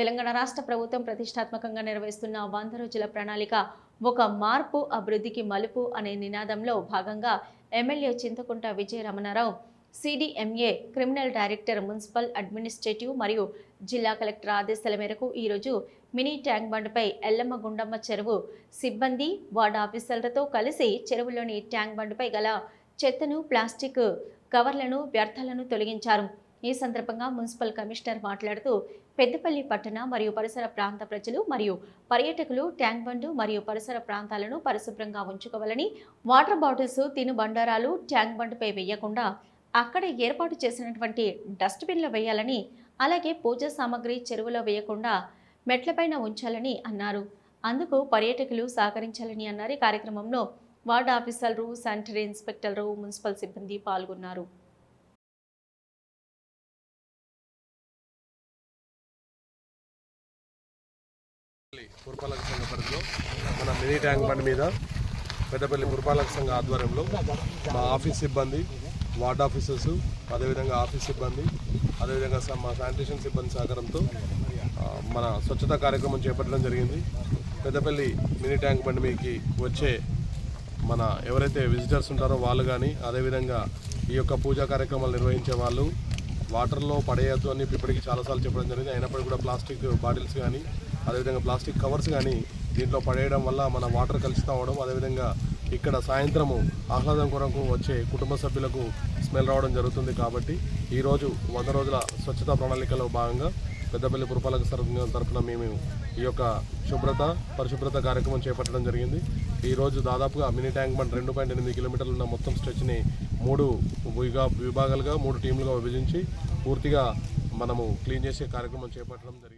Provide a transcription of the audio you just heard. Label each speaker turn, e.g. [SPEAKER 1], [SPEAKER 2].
[SPEAKER 1] తెలంగాణ రాష్ట్ర ప్రభుత్వం ప్రతిష్టాత్మకంగా నిర్వహిస్తున్న వంద రోజుల ప్రణాళిక ఒక మార్పు అభివృద్ధికి మలుపు అనే నినాదంలో భాగంగా MLA Chinthakunta Vijaya Ramana Rao CDMA criminal director municipal administrative మరియు జిల్లా కలెక్టర్ ఆదేశాల మేరకు ఈరోజు మినీ ట్యాంక్ బండ్పై ఎల్లమ్మ గుండమ్మ చెరువు సిబ్బంది వార్డు ఆఫీసర్లతో కలిసి చెరువులోని ట్యాంక్ బండ్పై గల చెత్తను ప్లాస్టిక్ కవర్లను వ్యర్థాలను తొలగించారు. ఈ సందర్భంగా మున్సిపల్ కమిషనర్ మాట్లాడుతూ పెద్దపల్లి పట్టణ మరియు పరిసర ప్రాంత ప్రజలు మరియు పర్యాటకులు ట్యాంక్ బండ్ మరియు పరిసర ప్రాంతాలను పరిశుభ్రంగా ఉంచుకోవాలని వాటర్ బాటిల్స్ తిను బండారాలు ట్యాంక్ బండ్పై వేయకుండా అక్కడ ఏర్పాటు చేసినటువంటి డస్ట్బిన్లో వేయాలని అలాగే పూజా సామాగ్రి చెరువులో వేయకుండా మెట్లపైన ఉంచాలని అన్నారు. అందుకు పర్యాటకులు సహకరించాలని అన్నారు. ఈ కార్యక్రమంలో వార్డు ఆఫీసర్లు శానిటరీ ఇన్స్పెక్టర్లు మున్సిపల్ సిబ్బంది పాల్గొన్నారు.
[SPEAKER 2] పురపాలక సంఘ పరిధిలో మన మినీ ట్యాంక్ బండ్ మీద పెద్దపల్లి పురపాలక సంఘ ఆధ్వర్యంలో మా ఆఫీస్ సిబ్బంది వార్డ్ ఆఫీసర్స్ అదేవిధంగా ఆఫీస్ సిబ్బంది అదేవిధంగా మా శానిటేషన్ సిబ్బంది సహకారంతో మన స్వచ్ఛతా కార్యక్రమం చేపట్టడం జరిగింది. పెద్దపల్లి మినీ ట్యాంక్ బండ్ మీదకి వచ్చే మన ఎవరైతే విజిటర్స్ ఉంటారో వాళ్ళు కానీ అదేవిధంగా ఈ యొక్క పూజా కార్యక్రమాలు నిర్వహించే వాళ్ళు వాటర్లో పడేయద్దు అని ఇప్పటికీ చాలాసార్లు చెప్పడం జరిగింది. అయినప్పటికీ కూడా ప్లాస్టిక్ బాటిల్స్ కానీ అదేవిధంగా ప్లాస్టిక్ కవర్స్ కానీ దీంట్లో పడేయడం వల్ల మన వాటర్ కలుషితం అవడం అదేవిధంగా ఇక్కడ సాయంత్రము ఆహ్లాదం కొరకు వచ్చే కుటుంబ సభ్యులకు స్మెల్ రావడం జరుగుతుంది కాబట్టి ఈరోజు వంద రోజుల స్వచ్ఛతా ప్రణాళికలో భాగంగా పెద్దపల్లి పురపాలక సంఘం తరఫున మేము ఈ యొక్క శుభ్రత పరిశుభ్రత కార్యక్రమం చేపట్టడం జరిగింది. ఈరోజు దాదాపుగా మినీ ట్యాంక్ బండ్ రెండు పాయింట్ ఎనిమిది కిలోమీటర్లు ఉన్న మొత్తం స్ట్రెచ్ని మూడు విభాగాలుగా మూడు టీంలుగా విభజించి పూర్తిగా మనము క్లీన్ చేసే కార్యక్రమం చేపట్టడం జరిగింది.